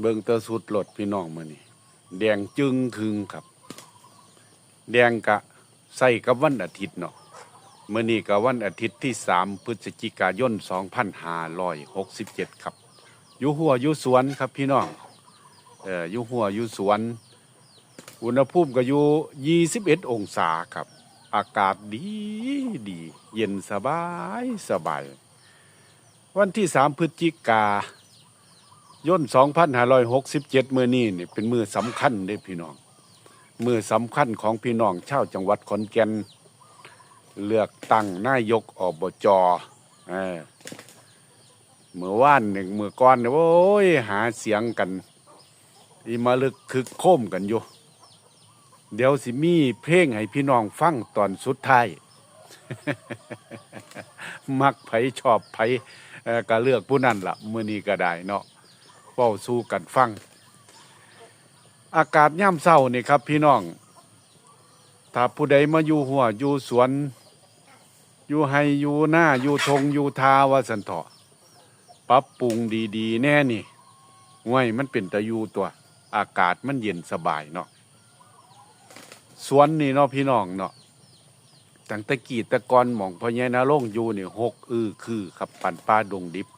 เบิ่งตะสุดรถพี่น้องมื้อนี้แดงจึงคึงครับ แดงกะใส่กับวันอาทิตย์เนาะเมื้อนี้ก็วันอาทิตย์ที่ 3 พฤศจิกายน 2567 ครับอยู่หัวอยู่สวนครับพี่น้องเอ่ออยู่หัวอยู่สวน อุณหภูมิก็อยู่ 21 องศาครับ อากาศดีดี เย็นสบายสบาย วันที่ 3 พฤศจิกา ย่น2567มื้อนี้นี่เป็นมือสำคัญเด้พี่น้อง มือสำคัญของพี่น้องชาวจังหวัดขอนแก่นเลือกตั้งนายกอบจเออเมื่อว่านหนึ่งมือก่อนเนี่ยโอ้ยหาเสียงกันอีมาลึกคึกโค้มกันอยู่ เดี๋ยวสิมีเพลงให้พี่น้องฟังตอนสุดท้าย มักไผชอบไผก็เลือกผู้นั้นละ่ะมือนี้ก็ได้เนาะ เว้าสู้กันฟัง อากาศย่ำเศร้านี่ครับ พี่น้อง ถ้าผู้ใดมาอยู่หัวอยู่สวน อยู่ไฮอยู่หน้าอยู่ทงอยู่ทาวาสันเถาะปรับปรุงดีๆ แน่นี่ง่วยมันเป็นตะยูตัว อากาศมันเย็นสบายเนาะสวนนี่เนาะพี่น้องเนาะตั้งตะกี้ตะกอนหมองพญานาลงอยู่นี่หกอือคือขับปันป้าดงดิบ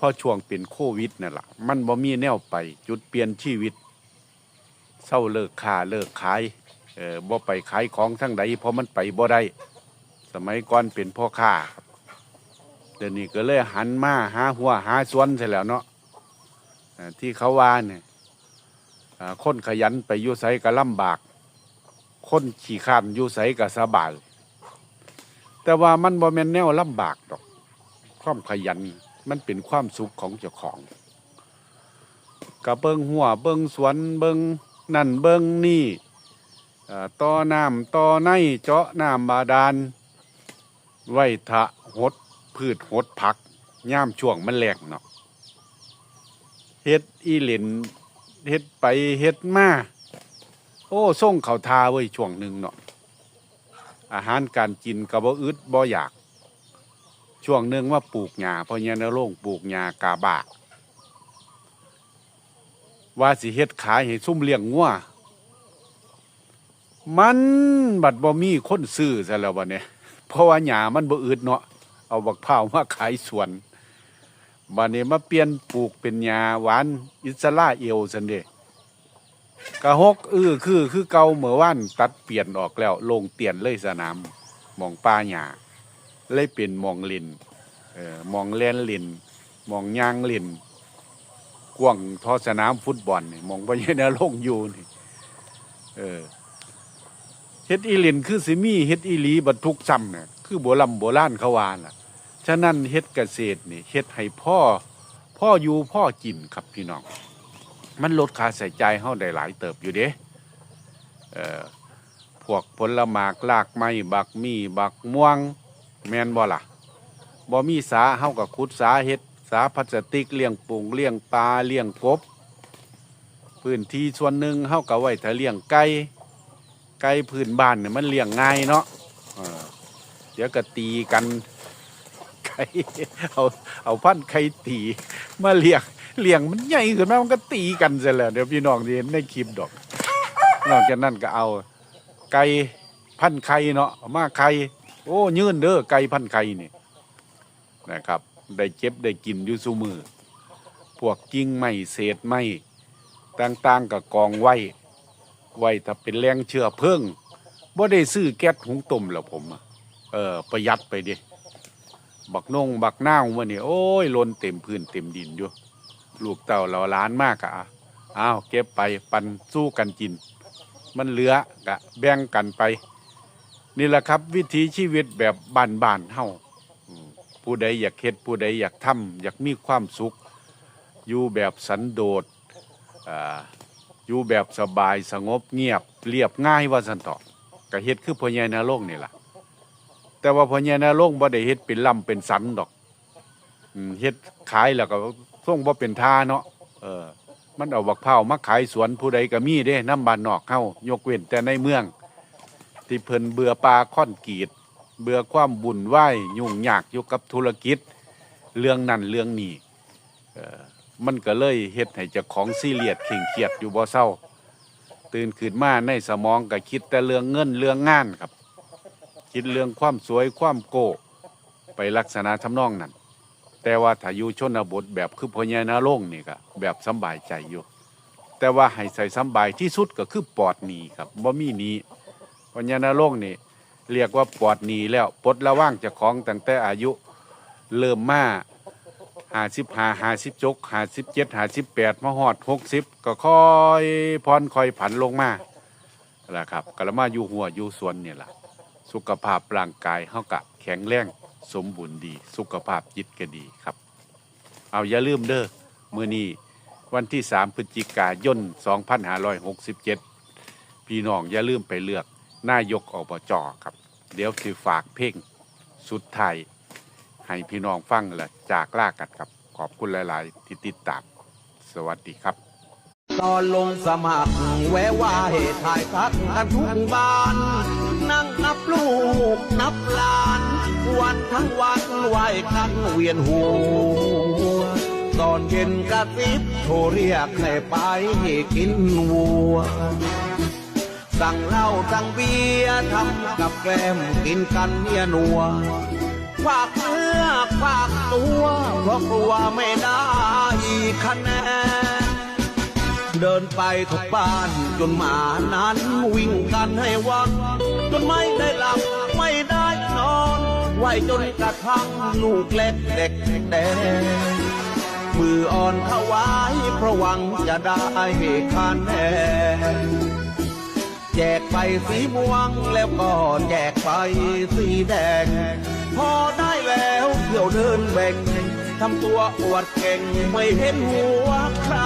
พราะช่วงเป็นโควิดนั่นแหละมันบ่มีแนวไปจุดเปลี่ยนชีวิตเศร้าเลิกค้าเลิกขายเออบ่ไปขายของทั้งใดเพราะมันไปบ่ได้สมัยก่อนเป็นพ่อค้าครับเดี๋ยวนี้ก็เลยหันมาหาหัวหาสวนใช่แล้วเนาะที่เขาว่าเนี่ยคนขยันไปยู่ไสก็ลำบาก คนขี่ข้านอยู่ไสก็สบายแต่ว่ามันบ่แม่นแนวลำบากดอกความขยัน มันเป็นความสุขของเจ้าของกับเบิงหัวเบิงสวนเบิงนั่นเบิงนี่ต่อต่อน้ำต่อในเจาะน้ำบาดาลไว้ทะหดพืชหดผักย่ามช่วงมันแหลกเนาะเฮ็ดอีเหลนเฮ็ดไปเฮ็ดมาโอ้ส่งเขาทาไว้ยช่วงหนึ่งเนาะอาหารการกินก็บ่อึดบ่อยาก ช่วงหนึ่งว่าปลูกหญ้าเพราะเนี่ยนโรงปลูกหญ้ากาบากว่าสิเฮ็ดขายให้ซุ่มเลี้ยงงัวมันบัดบ่มีคนซื้อซะแล้วบัดเนี่ยเพราะว่าหญ้ามันบ่อืดเนาะเอาบักพร้าวมาขายสวนบัดนี้มาเปลี่ยนปลูกเป็นหญ้าหวานอิสราเอลซั่นเด้กะฮกอื้อคือคือเก่าเมื่อวานตัดเปลี่ยนออกแล้วลงเตียนเลยสนามมองป่าหญ้า เลยเป็นมองลินเออมองแลนลินมองยางลินกว้างทอสนามฟุตบอลนี่มองไปยังนลงอยู่นี่เออเฮ็ดอีลินคือสิมีเฮ็ดอีหลีบรรทุกซ้ำเนี่ยคือโบราณโบราณเขาว่าล่ะ ฉะนั้นเฮ็ดเกษตรนี่เฮ็ดให้พ่อพ่ออยู่พ่อกินครับพี่น้อง มันลดค่าใช้จ่ายเฮาได้หลายเติบอยู่เด้เอ่อพวกผลหมากลากไม้บักมีบักม่วง แมนบ่ล่ะบ่มีสาเฮาก็ขุดสาเฮ็ดสาพลาสติกเลี้ยงปูงเลี้ยงปลาเลี้ยงกบ พื้นที่ส่วนหนึ่งเฮาก็ไว้ถ้าเลี้ยงไก่ไก่พื้นบ้านเนี่ยมันเลี้ยงง่ายเนาะเดี๋ยวก็ตีกันไก่เอาเอาพันไข่ตีมาเลี้ยงเลี้ยงมันใหญ่ขึ้นมามันก็ตีกันเสร็จแล้วเดี๋ยวพี่น้องดีเห็นในคลิปดอก นอกจากนั้นก็เอา ไก่พันไข่เนาะมาไข่ โอ้ยืนเด้อไก่พันไข่นี่นะครับ ได้เจ็บได้กินอยู่ซุมือ พวกกิ่งไม้เศษไม้ต่างๆกับกองไว้ ไว้ถ้าเป็นแรงเชื้อเพลิงบ่ได้ซื้อแก๊สหุงต้มแล้วผมเออประหยัดไปดิบักนงบักน้าวมื่อนี่โอ้ยล้นเต็มพื้นเต็มดินอยู่ ลูกเต่าเราล้านมากอะอ้าวเก็บไปปันสู้กันกิน มันเหลือกะแบ่งกันไป นี่แหละครับ วิถีชีวิตแบบบ้านๆเฮาผู้ใดอยากเฮ็ดผู้ใดอยากทำอยากมีความสุข อยู่แบบสันโดษออยู่แบบสบายสงบเงียบเรียบง่ายว่าสันตอกก็เฮ็ดคือพ่อใหญ่นรกนี่แหละแต่ว่าพ่อใหญ่นรกบ่ได้เฮ็ดเป็นลำเป็นสันดอกเฮ็ดขายแล้วก็ส่งบ่เป็นท่าเนาะเออ มันเอาบักเผามาขายสวนผู้ใดก็มีเด้น้ำบานนอกเฮายกเว้นแต่ในเมือง ที่เพิ่นเบื่อปลาค่อนกีด เบื่อความบุญไหวยุ่งยากอยู่กับธุรกิจ เรื่องนั่นเรื่องนี่มันก็เลยเฮ็ดให้เจ้าของซีเรียสเคร่งเครียดอยู่บ่เศร้า ตื่นขึ้นมาในสมองก็คิดแต่เรื่องเงินเรื่องงานครับ คิดเรื่องความสวยความโก้ไปลักษณะทำนองนั้นแต่ว่าถ้าอยู่ชนบทแบบคือพญานาลงนี่ก็แบบสบายใจอยู่ แต่ว่าให้ใส่สบายที่สุดก็คือปอดหนีครับบ่มีหนี้ พญานาลงนี่เรียกว่าปลอดหนีแล้วปลดระว่างจากของตั้งแต่อายุเริ่มมาหาสิบหาหาสิบจกหาสิบเจ็ดหาสิบแปดมาหอดหกสิบก็ค่อยพรค่อยผันลงมาแหละครับก็ละมาอยู่หัวอยู่สวนเนี่ยล่ะ สุขภาพร่างกายเฮากะแข็งแรงสมบูรณ์ดี สุขภาพจิตก็ดีครับ เอาอย่าลืมเด้อมื้อนี้วันที่ 3 พฤศจิกายน 2567 พี่น้องอย่าลืมไปเลือก นายกอบจครับ เดี๋ยวสิฝากเพลงสุดท้ายให้พี่น้องฟังและจากลากันครับ ขอบคุณหลาย ๆ ที่ติดตาม สวัสดีครับ ตอนลงสมัครแวะว่าให้ถ่ายทักกันทุกบ้าน นั่งนับลูกนับลาน วันทั้งวันไหวกันเวียนหัวตอนเย็นกระซิบโทรเรียกให้ไปกินวัว สั่งเหล้าสั่งเบียร์ทำกับแกล้มกินกันเนี่ยนัวฝากเนื้อฝากตัวเพราะกลัวไม่ได้คะแนนเดินไปทุกบ้านจนหมานั้นวิ่งกันให้วันจนไม่ได้หลับไม่ได้นอนไหวจนกระทั่งลูกเล็กเด็กแดงมืออ่อนถวายเพราะหวังจะได้คะแนน แจกไปสีม่วงแล้วก็แจกไปสีแดง พอได้แล้วเที่ยวเดินแบ่งทำตัวอวดเก่งไม่เห็นหัวใคร